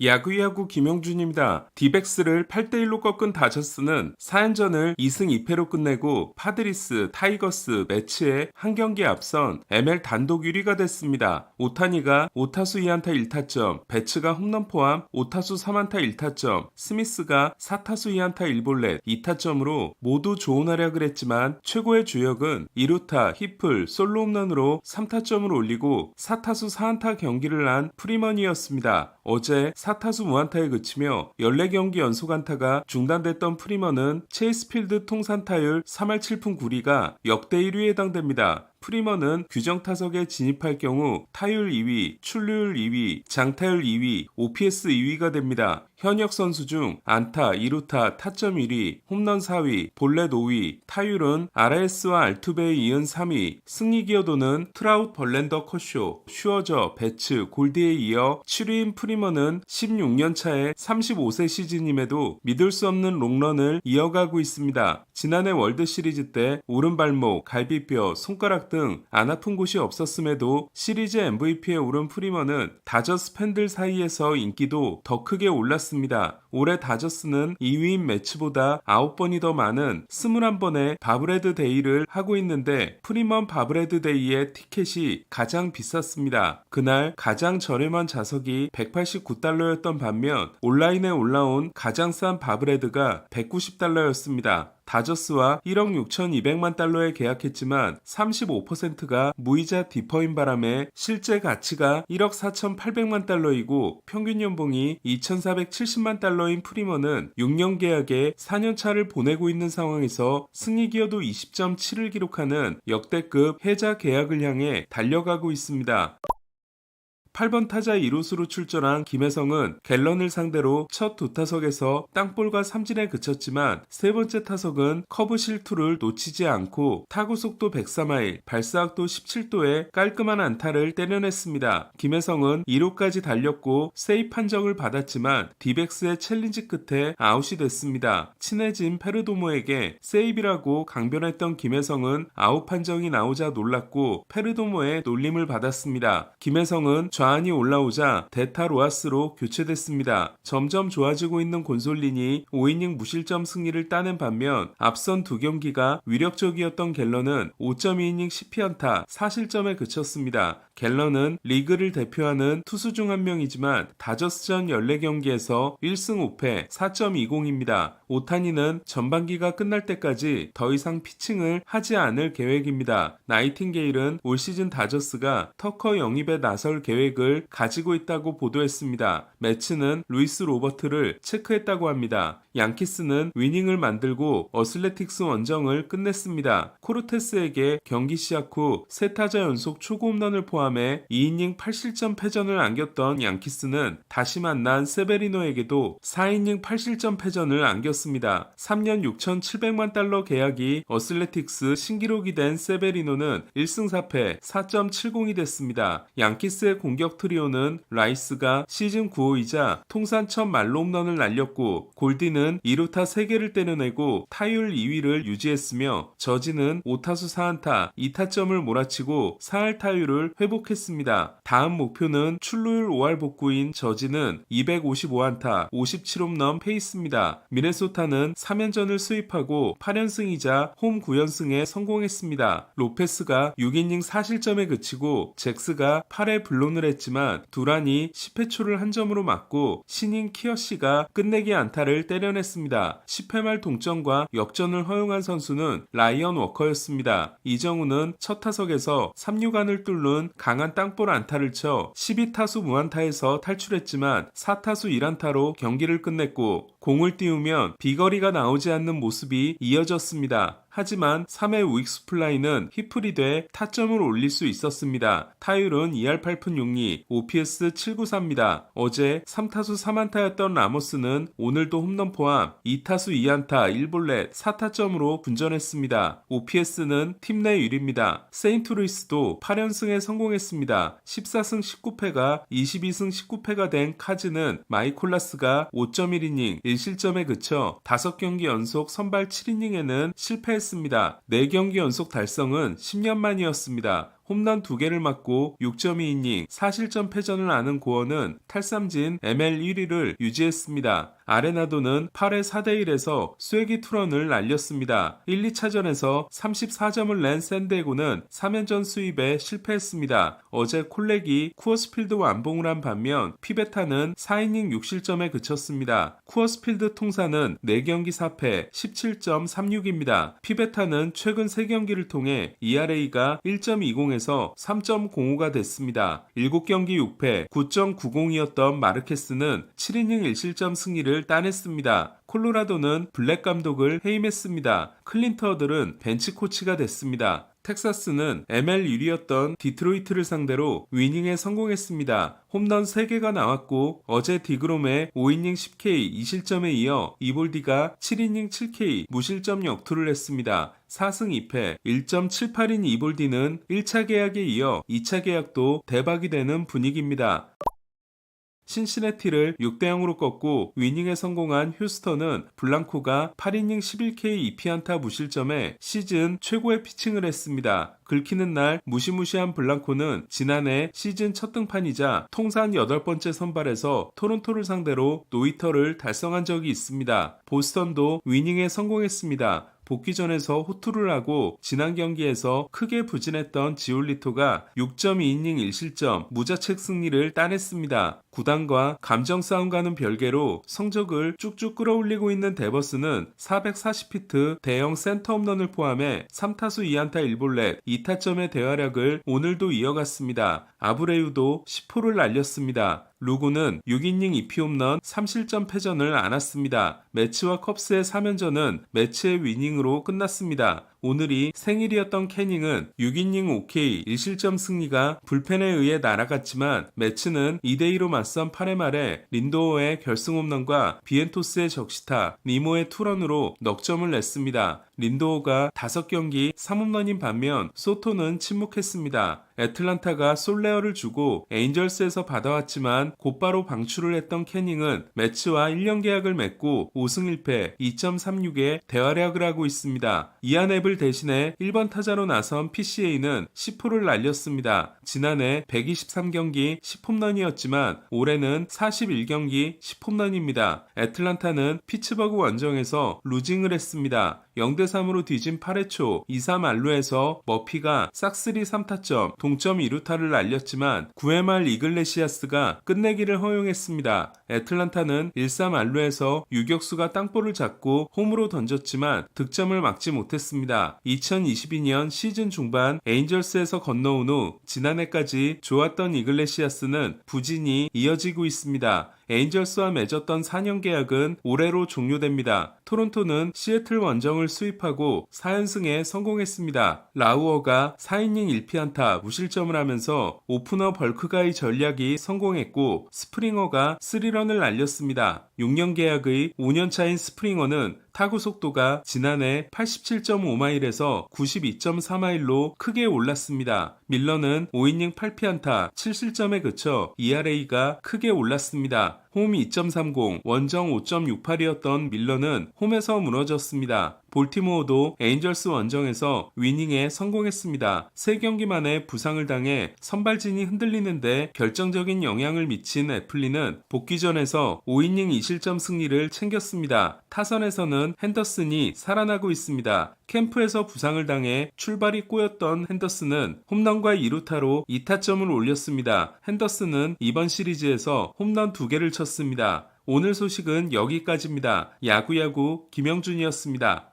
야구야구 김용준입니다. 디백스를 8대1로 꺾은 다저스는 4연전을 2승 2패로 끝내고 파드리스, 타이거스, 매치에 한 경기 앞선 ML 단독 1위가 됐습니다. 오타니가 5타수 2안타 1타점, 배츠가 홈런 포함 5타수 3안타 1타점, 스미스가 4타수 2안타 1볼넷 2타점으로 모두 좋은 활약을 했지만 최고의 주역은 2루타, 히플, 솔로 홈런으로 3타점을 올리고 4타수 4안타 경기를 한 프리먼이었습니다. 어제 4타수 무안타에 그치며 14경기 연속 안타가 중단됐던 프리먼은 체이스필드 통산 타율 3할 7푼 9리가 역대 1위에 해당됩니다. 프리먼은 규정 타석에 진입할 경우 타율 2위, 출루율 2위, 장타율 2위, OPS 2위가 됩니다. 현역 선수 중 안타, 2루타, 타점 1위, 홈런 4위, 볼넷 5위, 타율은 RS와 알투베에 이은 3위, 승리 기여도는 트라웃, 벌렌더, 커쇼, 슈어저, 배츠, 골디에 이어 7위인 프리먼은 16년 차에 35세 시즌임에도 믿을 수 없는 롱런을 이어가고 있습니다. 지난해 월드 시리즈 때 오른발목, 갈비뼈, 손가락 등 안 아픈 곳이 없었음에도 시리즈 MVP에 오른 프리먼은 다저스 팬들 사이에서 인기도 더 크게 올랐습니다. 올해 다저스는 2위인 매치보다 9번이 더 많은 21번의 바브레드 데이를 하고 있는데 프리먼 바브레드 데이의 티켓이 가장 비쌌습니다. 그날 가장 저렴한 좌석이 189달러였던 반면 온라인에 올라온 가장 싼 바브레드가 190달러였습니다. 다저스와 1억 6,200만 달러에 계약했지만 35%가 무이자 디퍼인 바람에 실제 가치가 1억 4,800만 달러이고 평균 연봉이 2,470만 달러인 프리먼은 6년 계약에 4년 차를 보내고 있는 상황에서 승리 기여도 20.7을 기록하는 역대급 해자 계약을 향해 달려가고 있습니다. 8번 타자 2루수로 출전한 김혜성은 갤런을 상대로 첫 두 타석에서 땅볼과 삼진에 그쳤지만 세 번째 타석은 커브 실투를 놓치지 않고 타구 속도 103마일, 발사각도 17도의 깔끔한 안타를 때려냈습니다. 김혜성은 2루까지 달렸고 세이프 판정을 받았지만 디백스의 챌린지 끝에 아웃이 됐습니다. 친해진 페르도모에게 세이브라고 강변했던 김혜성은 아웃 판정이 나오자 놀랐고 페르도모의 놀림을 받았습니다. 김혜성은 좌 안이 올라오자 데타 로아스로 교체됐습니다. 점점 좋아지고 있는 곤솔린이 5이닝 무실점 승리를 따낸 반면 앞선 두 경기가 위력적이었던 갤런은 5.2이닝 10피안타 4실점에 그쳤습니다. 갤런은 리그를 대표하는 투수 중 한 명이지만 다저스전 14경기에서 1승 5패 4.20입니다. 오타니는 전반기가 끝날 때까지 더 이상 피칭을 하지 않을 계획입니다. 나이팅게일은 올 시즌 다저스가 터커 영입에 나설 계획을 가지고 있다고 보도했습니다. 매츠는 루이스 로버트를 체크했다고 합니다. 양키스는 위닝을 만들고 어슬레틱스 원정을 끝냈습니다. 코르테스에게 경기 시작 후 세 타자 연속 초구 홈런을 포함 해 2이닝 8실점 패전을 안겼던 양키스는 다시 만난 세베리노에게도 4이닝 8실점 패전을 안겼습니다. 3년 6,700만 달러 계약이 어슬레틱스 신기록이 된 세베리노는 1승 4패 4.70이 됐습니다. 양키스의 공격 트리오는 라이스가 시즌 9호이자 통산 첫 말로 홈런을 날렸고 골디는 2루타 3개를 때려내고 타율 2위를 유지했으며 저지는 5타수 4안타 2타점을 몰아치고 4할 타율을 회복 했습니다. 다음 목표는 출루율 5할 복구인 저지는 255안타 57홈런 페이스입니다. 미네소타는 3연전을 수입하고 8연승이자 홈 9연승에 성공했습니다. 로페스가 6이닝 4실점에 그치고 잭스가 8회 블론을 했지만 두란이 10회 초를 한 점으로 맞고 신인 키어씨가 끝내기 안타를 때려냈습니다. 10회 말 동점과 역전을 허용한 선수는 라이언 워커였습니다. 이정우는 첫 타석에서 3루간을 뚫는 강한 땅볼 안타를 쳐 12타수 무안타에서 탈출했지만 4타수 1안타로 경기를 끝냈고 공을 띄우면 비거리가 나오지 않는 모습이 이어졌습니다. 하지만 3회 우익수 플라이는 히플이 돼 타점을 올릴 수 있었습니다. 타율은 2할 8푼 6리, OPS 794입니다. 어제 3타수 3안타였던 라모스는 오늘도 홈런 포함 2타수 2안타 1볼넷 4타점으로 분전했습니다. OPS는 팀 내 1위입니다. 세인트루이스도 8연승에 성공했습니다. 14승 19패가 22승 19패가 된 카즈는 마이콜라스가 5.1이닝 1실점에 그쳐 5경기 연속 선발 7이닝에는 실패했습니다. 4경기 연속 달성은 10년 만이었습니다. 홈런 2개를 맞고 6.2이닝 4실점 패전을 아는 고원은 탈삼진 ML 1위를 유지했습니다. 아레나도는 8회 4대1에서 쐐기 투런을 날렸습니다. 1, 2차전에서 34점을 낸 샌디에고는 3연전 수입에 실패했습니다. 어제 콜렉이 쿠어스필드 완봉을 한 반면 피베타는 4이닝 6실점에 그쳤습니다. 쿠어스필드 통사는 4경기 4패 17.36입니다. 피베타는 최근 3경기를 통해 ERA가 1.20에서 3.05가 됐습니다. 7경기 6패 9.90이었던 마르케스는 7이닝 1실점 승리를 따냈습니다. 콜로라도는 블랙 감독을 해임했습니다. 클린터들은 벤치 코치가 됐습니다. 텍사스는 ML 1위였던 디트로이트를 상대로 위닝에 성공했습니다. 홈런 3개가 나왔고 어제 디그롬의 5이닝 10K 2실점에 이어 이볼디가 7이닝 7K 무실점 역투를 했습니다. 4승 2패 1.78인 이볼디는 1차 계약에 이어 2차 계약도 대박이 되는 분위기입니다. 신시내티를 6대 0으로 꺾고 위닝에 성공한 휴스턴은 블랑코가 8이닝 11K 2피안타 무실점에 시즌 최고의 피칭을 했습니다. 긁히는 날 무시무시한 블랑코는 지난해 시즌 첫 등판이자 통산 8번째 선발에서 토론토를 상대로 노이터를 달성한 적이 있습니다. 보스턴도 위닝에 성공했습니다. 복귀전에서 호투를 하고 지난 경기에서 크게 부진했던 지올리토가 6.2이닝 1실점 무자책 승리를 따냈습니다. 구단과 감정 싸움과는 별개로 성적을 쭉쭉 끌어올리고 있는 데버스는 440피트 대형 센터 홈런을 포함해 3타수 2안타 1볼넷 2타점의 대활약을 오늘도 이어갔습니다. 아브레유도 10호를 날렸습니다. 루구는 6이닝 2피 홈런 3실점 패전을 안았습니다. 매치와 컵스의 3연전은 매치의 위닝으로 끝났습니다. 오늘이 생일이었던 캐닝은 6이닝 5K 1실점 승리가 불펜에 의해 날아갔지만 매치는 2대2로 맞선 8회 말에 린도어의 결승 홈런과 비엔토스의 적시타 니모의 투런으로 넉점을 냈습니다. 린도어가 5경기 3홈런인 반면 소토는 침묵했습니다. 애틀란타가 솔레어를 주고 에인절스에서 받아왔지만 곧바로 방출을 했던 캐닝은 매치와 1년 계약을 맺고 5승 1패 2.36에 대활약을 하고 있습니다. 이안 앱을 대신해 1번 타자로 나선 PCA는 10호를 날렸습니다. 지난해 123경기 10홈런이었지만 올해는 41경기 10홈런입니다. 애틀란타는 피츠버그 원정에서 루징을 했습니다. 0대3으로 뒤진 8회 초 2-3 알루에서 머피가 싹쓸이 3타점 동점 2루타를 날렸지만 9회 말 이글레시아스가 끝내기를 허용했습니다. 애틀란타는 1-3 알루에서 유격수가 땅볼을 잡고 홈으로 던졌지만 득점을 막지 못했습니다. 2022년 시즌 중반 에인절스에서 건너온 후 지난해까지 좋았던 이글레시아스는 부진이 이어지고 있습니다. 에인절스와 맺었던 4년 계약은 올해로 종료됩니다. 토론토는 시애틀 원정을 수입하고 4연승에 성공했습니다. 라우어가 4이닝 1피안타 무실점을 하면서 오프너 벌크가의 전략이 성공했고 스프링어가 3런을 날렸습니다. 6년 계약의 5년차인 스프링어는 타구 속도가 지난해 87.5마일에서 92.4마일로 크게 올랐습니다. 밀러는 5이닝 8피안타 7실점에 그쳐 ERA가 크게 올랐습니다. 홈 2.30, 원정 5.68이었던 밀러는 홈에서 무너졌습니다. 볼티모어도 에인절스 원정에서 위닝에 성공했습니다. 3경기 만에 부상을 당해 선발진이 흔들리는데 결정적인 영향을 미친 애플리는 복귀전에서 5이닝 2실점 승리를 챙겼습니다. 타선에서는 핸더슨이 살아나고 있습니다. 캠프에서 부상을 당해 출발이 꼬였던 핸더슨은 홈런과 2루타로 2타점을 올렸습니다. 핸더슨은 이번 시리즈에서 홈런 2개를 쳤습니다. 오늘 소식은 여기까지입니다. 야구야구 김영준이었습니다.